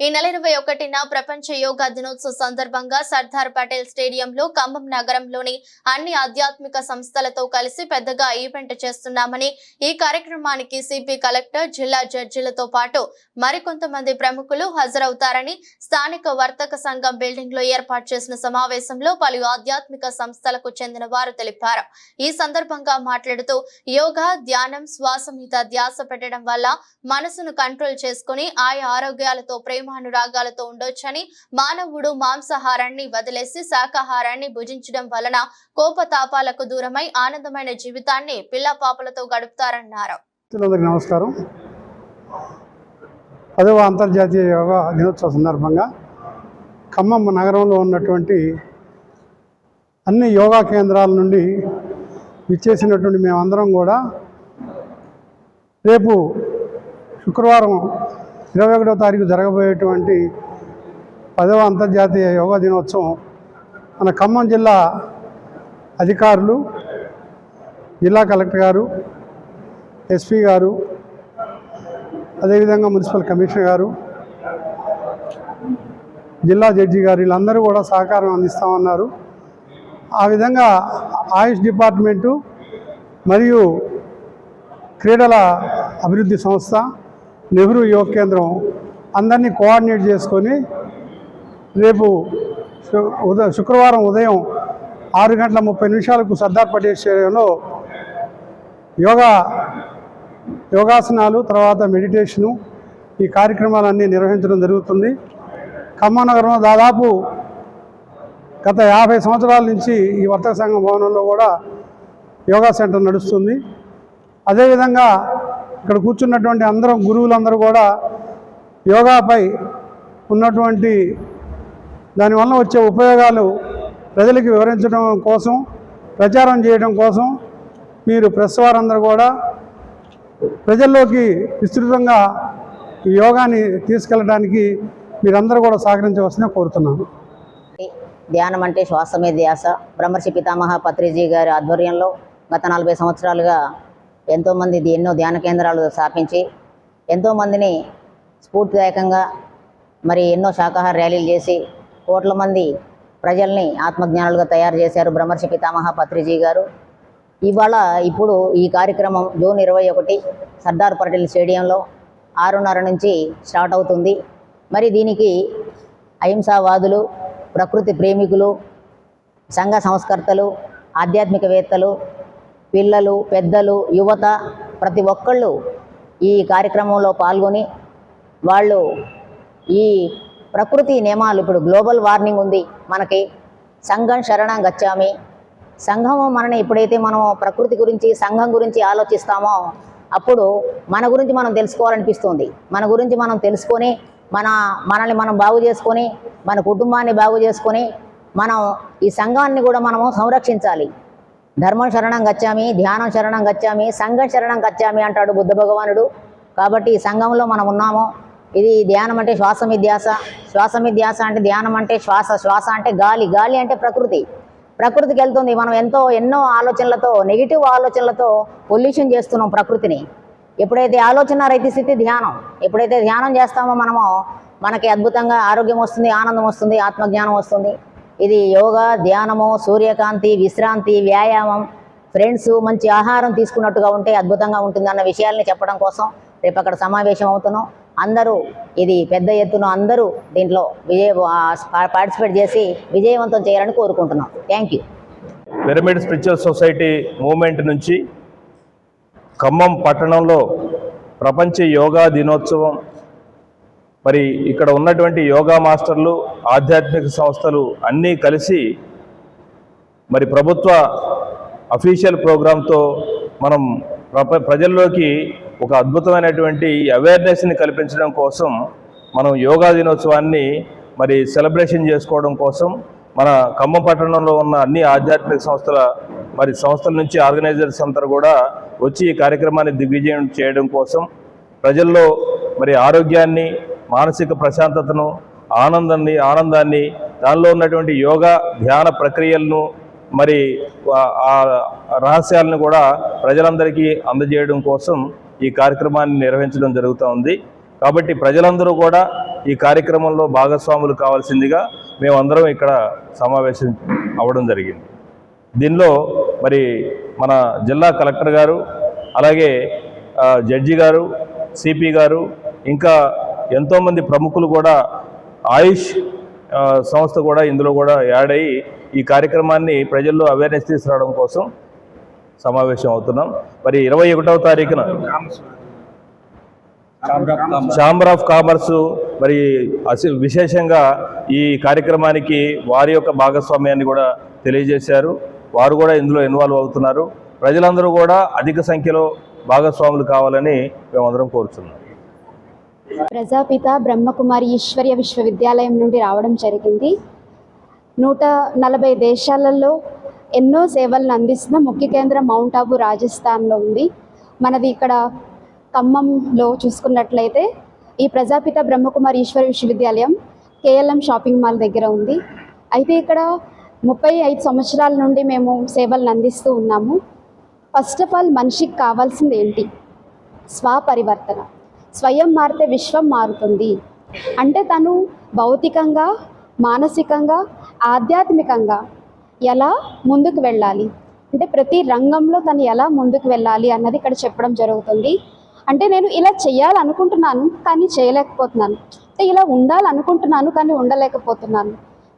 ఈ నెల ఇరవై ఒకటిన ప్రపంచ యోగా దినోత్సవ సందర్భంగా సర్దార్ పటేల్ స్టేడియంలో ఖమ్మం నగరంలోని అన్ని ఆధ్యాత్మిక సంస్థలతో కలిసి పెద్దగా ఈవెంట్ చేస్తున్నామని ఈ కార్యక్రమానికి సిపి కలెక్టర్ జిల్లా జడ్జిలతో పాటు మరికొంతమంది ప్రముఖులు హాజరవుతారని స్థానిక వర్తక సంఘం బిల్డింగ్లో ఏర్పాటు చేసిన సమావేశంలో పలు ఆధ్యాత్మిక సంస్థలకు చెందిన వారు తెలిపారు. ఈ సందర్భంగా మాట్లాడుతూ యోగా ధ్యానం శ్వాస మీద ధ్యాస పెట్టడం వల్ల మనసును కంట్రోల్ చేసుకుని ఆయా ఆరోగ్యాలతో ప్రేమానురాగాలతో ఉండొచ్చని మానవుడు మాంసాహారాన్ని వదిలేసి శాకాహారాన్ని భుజించడం వలన కోపతాపాలకు దూరమై ఆనందమైన జీవితాన్ని పిల్ల పాపలతో గడుపుతారన్నారు. నమస్కారం. పదవ అంతర్జాతీయ యోగా దినోత్సవ సందర్భంగా ఖమ్మం నగరంలో ఉన్నటువంటి అన్ని యోగా కేంద్రాల నుండి విచ్చేసినటువంటి మేమందరం కూడా రేపు శుక్రవారం ఇరవై ఒకటో తారీఖు జరగబోయేటువంటి పదవ అంతర్జాతీయ యోగా దినోత్సవం మన ఖమ్మం జిల్లా అధికారులు జిల్లా కలెక్టర్ గారు ఎస్పీ గారు అదేవిధంగా మున్సిపల్ కమిషనర్ గారు జిల్లా జడ్జి గారు వీళ్ళందరూ కూడా సహకారం అందిస్తామన్నారు. ఆ విధంగా ఆయుష్ డిపార్ట్మెంటు మరియు క్రీడల అభివృద్ధి సంస్థ నెహ్రూ యోగ కేంద్రం అందరినీ కోఆర్డినేట్ చేసుకొని రేపు శు- శుక్రవారం ఉదయం ఆరు గంటల ముప్పై నిమిషాలకు సర్దార్ పటేల్ స్టేడియంలో యోగా యోగాసనాలు తర్వాత మెడిటేషను ఈ కార్యక్రమాలన్నీ నిర్వహించడం జరుగుతుంది. ఖమ్మం నగరంలో దాదాపు గత యాభై సంవత్సరాల నుంచి ఈ వర్తక సంఘం భవనంలో కూడా యోగా సెంటర్ నడుస్తుంది. అదేవిధంగా ఇక్కడ కూర్చున్నటువంటి అందరం గురువులందరూ కూడా యోగాపై ఉన్నటువంటి దానివల్ల వచ్చే ఉపయోగాలు ప్రజలకు వివరించడం కోసం ప్రచారం చేయడం కోసం మీరు ప్రెస్ వారందరూ కూడా ప్రజల్లోకి విస్తృతంగా ఈ యోగాని తీసుకెళ్ళడానికి మీరందరూ కూడా సహకరించవలసిన కోరుతున్నాను. ధ్యానం అంటే శ్వాసమే ధ్యాస. బ్రహ్మర్షి పితామహ పత్రిజీ గారి ఆధ్వర్యంలో గత నలభై సంవత్సరాలుగా ఎంతోమంది ఎన్నో ధ్యాన కేంద్రాలు స్థాపించి ఎంతోమందిని స్ఫూర్తిదాయకంగా మరి ఎన్నో శాకాహార ర్యాలీలు చేసి కోట్ల మంది ప్రజల్ని ఆత్మజ్ఞానులుగా తయారు చేశారు బ్రహ్మర్షి పితామహ పత్రిజీ గారు. ఇవాళ ఇప్పుడు ఈ కార్యక్రమం జూన్ ఇరవై ఒకటి సర్దార్ పటేల్ స్టేడియంలో ఆరున్నర నుంచి స్టార్ట్ అవుతుంది. మరి దీనికి అహింసావాదులు ప్రకృతి ప్రేమికులు సంఘ సంస్కర్తలు ఆధ్యాత్మికవేత్తలు పిల్లలు పెద్దలు యువత ప్రతి ఒక్కళ్ళు ఈ కార్యక్రమంలో పాల్గొని వాళ్ళు ఈ ప్రకృతి నియమాలు ఇప్పుడు గ్లోబల్ వార్మింగ్ ఉంది మనకి సంఘం శరణం గచ్చామి. సంఘము మనని ఎప్పుడైతే మనం ప్రకృతి గురించి సంఘం గురించి ఆలోచిస్తామో అప్పుడు మన గురించి మనం తెలుసుకోవాలనిపిస్తుంది. మన గురించి మనం తెలుసుకొని మన మనల్ని మనం బాగు చేసుకొని మన కుటుంబాన్ని బాగు చేసుకొని మనం ఈ సంఘాన్ని కూడా మనము సంరక్షించాలి. ధర్మం శరణం గచ్చామి ధ్యానం శరణం గచ్చామి సంఘం శరణం గచ్చామి అంటాడు బుద్ధ భగవానుడు. కాబట్టి ఈ సంఘంలో మనం ఉన్నాము ఇది ధ్యానం అంటే శ్వాసమిధ్యాస శ్వాసమిధ్యాస శ్వాస అంటే ధ్యానం అంటే శ్వాస శ్వాస అంటే గాలి. గాలి అంటే ప్రకృతి. ప్రకృతికి వెళ్తుంది. మనం ఎంతో ఎన్నో ఆలోచనలతో నెగిటివ్ ఆలోచనలతో పొల్యూషన్ చేస్తున్నాం ప్రకృతిని. ఎప్పుడైతే ఆలోచన రైతు స్థితి ధ్యానం ఎప్పుడైతే ధ్యానం చేస్తామో మనము మనకి అద్భుతంగా ఆరోగ్యం వస్తుంది ఆనందం వస్తుంది ఆత్మజ్ఞానం వస్తుంది. ఇది యోగా ధ్యానము సూర్యకాంతి విశ్రాంతి వ్యాయామం. ఫ్రెండ్స్ మంచి ఆహారం తీసుకున్నట్టుగా ఉంటే అద్భుతంగా ఉంటుంది అన్న విషయాల్ని చెప్పడం కోసం రేపు అక్కడ సమావేశం అవుతున్నాం. అందరూ ఇది పెద్ద ఎత్తున అందరూ దీంట్లో విజయ పార్టిసిపేట్ చేసి విజయవంతం చేయాలని కోరుకుంటున్నాం. Thank you. Pyramid spiritual society movement నుంచి ఖమ్మం పట్టణంలో ప్రపంచ యోగా దినోత్సవం మరి ఇక్కడ ఉన్నటువంటి యోగా మాస్టర్లు ఆధ్యాత్మిక సంస్థలు అన్నీ కలిసి మరి ప్రభుత్వ అఫీషియల్ ప్రోగ్రాంతో మనం ప్రజల్లోకి ఒక అద్భుతమైనటువంటి అవేర్నెస్ని కల్పించడం కోసం మనం యోగా దినోత్సవాన్ని మరి సెలబ్రేషన్ చేసుకోవడం కోసం మన ఖమ్మం పట్టణంలో ఉన్న అన్ని ఆధ్యాత్మిక సంస్థల మరి సంస్థల నుంచి ఆర్గనైజర్స్ అంతా కూడా వచ్చి ఈ కార్యక్రమాన్ని దిగ్విజయం చేయడం కోసం ప్రజల్లో మరి ఆరోగ్యాన్ని మానసిక ప్రశాంతతను ఆనందాన్ని ఆనందాన్ని దానిలో ఉన్నటువంటి యోగా ధ్యాన ప్రక్రియలను మరి ఆ- రహస్యాలను కూడా ప్రజలందరికీ అందజేయడం కోసం ఈ కార్యక్రమాన్ని నిర్వహించడం జరుగుతూ ఉంది. కాబట్టి ప్రజలందరూ కూడా ఈ కార్యక్రమంలో భాగస్వాములు కావాల్సిందిగా మేమందరం ఇక్కడ సమావేశం అవ్వడం జరిగింది. దీనిలో మరి మన జిల్లా కలెక్టర్ గారు అలాగే జడ్జి గారు సిపి గారు ఇంకా ఎంతోమంది ప్రముఖులు కూడా ఆయుష్ సంస్థ కూడా ఇందులో కూడా యాడ్ అయ్యి ఈ కార్యక్రమాన్ని ప్రజల్లో అవేర్నెస్ తీసుకురావడం కోసం సమావేశం అవుతున్నాం. మరి ఇరవై ఒకటవ తారీఖున ఛాంబర్ ఆఫ్ కామర్స్ మరి అసి- విశేషంగా ఈ కార్యక్రమానికి వారి యొక్క భాగస్వామ్యాన్ని కూడా తెలియజేశారు. వారు కూడా ఇందులో ఇన్వాల్వ్ అవుతున్నారు. ప్రజలందరూ కూడా అధిక సంఖ్యలో భాగస్వాములు కావాలని మేమందరం కోరుతున్నాం ప్రజాపిత బ్రహ్మకుమారి ఈశ్వర్య విశ్వవిద్యాలయం నుండి రావడం జరిగింది. నూట నలభై దేశాలలో ఎన్నో సేవలను అందిస్తున్న ముఖ్య కేంద్రం మౌంట్ ఆబు రాజస్థాన్లో ఉంది. మనది ఇక్కడ ఖమ్మంలో చూసుకున్నట్లయితే ఈ ప్రజాపిత బ్రహ్మకుమారి ఈశ్వర విశ్వవిద్యాలయం కేఎల్ఎం షాపింగ్ మాల్ దగ్గర ఉంది. అయితే ఇక్కడ ముప్పై ఐదు సంవత్సరాల నుండి మేము సేవలను అందిస్తూ ఉన్నాము. ఫస్ట్ ఆఫ్ ఆల్ మనిషికి కావాల్సింది ఏంటి? స్వపరివర్తన. స్వయం మారితే విశ్వం మారుతుంది. అంటే తను భౌతికంగా మానసికంగా ఆధ్యాత్మికంగా ఎలా ముందుకు వెళ్ళాలి? అంటే ప్రతి రంగంలో తను ఎలా ముందుకు వెళ్ళాలి అన్నది ఇక్కడ చెప్పడం జరుగుతుంది. అంటే నేను ఇలా చేయాలనుకుంటున్నాను కానీ చేయలేకపోతున్నాను. అంటే ఇలా ఉండాలనుకుంటున్నాను కానీ ఉండలేకపోతున్నాను.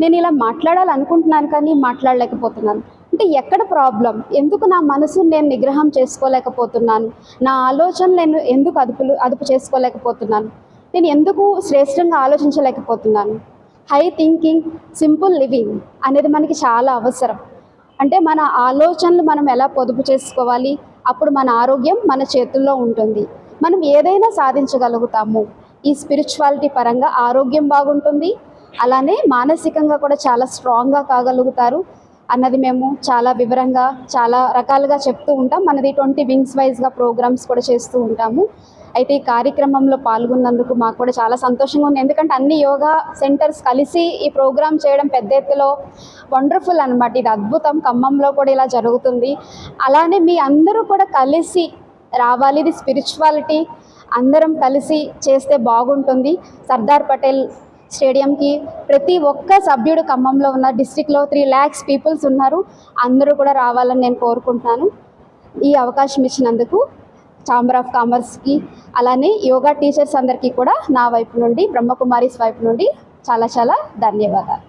నేను ఇలా మాట్లాడాలనుకుంటున్నాను కానీ మాట్లాడలేకపోతున్నాను. అంటే ఎక్కడ ప్రాబ్లం? ఎందుకు నా మనసును నేను నిగ్రహం చేసుకోలేకపోతున్నాను? నా ఆలోచన నేను ఎందుకు అదుపులు అదుపు చేసుకోలేకపోతున్నాను? నేను ఎందుకు శ్రేష్టంగా ఆలోచించలేకపోతున్నాను? హై థింకింగ్ సింపుల్ లివింగ్ అనేది మనకి చాలా అవసరం. అంటే మన ఆలోచనలు మనం ఎలా పొదుపు చేసుకోవాలి? అప్పుడు మన ఆరోగ్యం మన చేతుల్లో ఉంటుంది. మనం ఏదైనా సాధించగలుగుతాము. ఈ స్పిరిచువాలిటీ పరంగా ఆరోగ్యం బాగుంటుంది. అలానే మానసికంగా కూడా చాలా స్ట్రాంగ్గా కాగలుగుతారు. అన్నది మేము చాలా వివరంగా చాలా రకాలుగా చెప్తూ ఉంటాం. మనది ట్వంటీ వింగ్స్ వైజ్గా ప్రోగ్రామ్స్ కూడా చేస్తూ ఉంటాము. అయితే ఈ కార్యక్రమంలో పాల్గొన్నందుకు మాకు కూడా చాలా సంతోషంగా ఉంది. ఎందుకంటే అన్ని యోగా సెంటర్స్ కలిసి ఈ ప్రోగ్రామ్ చేయడం పెద్ద ఎత్తులో వండర్ఫుల్ అనమాట ఇది అద్భుతం. ఖమ్మంలో కూడా ఇలా జరుగుతుంది. అలానే మీ అందరూ కూడా కలిసి రావాలి. ఇది స్పిరిచువాలిటీ అందరం కలిసి చేస్తే బాగుంటుంది. సర్దార్ పటేల్ స్టేడియంకి ప్రతి ఒక్క సభ్యుడు ఖమ్మంలో ఉన్న డిస్టిక్లో త్రీ ల్యాక్స్ పీపుల్స్ ఉన్నారు. అందరూ కూడా రావాలని నేను కోరుకుంటున్నాను. ఈ అవకాశం ఇచ్చినందుకు ఛాంబర్ ఆఫ్ కామర్స్కి అలానే యోగా టీచర్స్ అందరికీ కూడా నా వైపు నుండి బ్రహ్మకుమారీస్ వైపు నుండి చాలా చాలా ధన్యవాదాలు.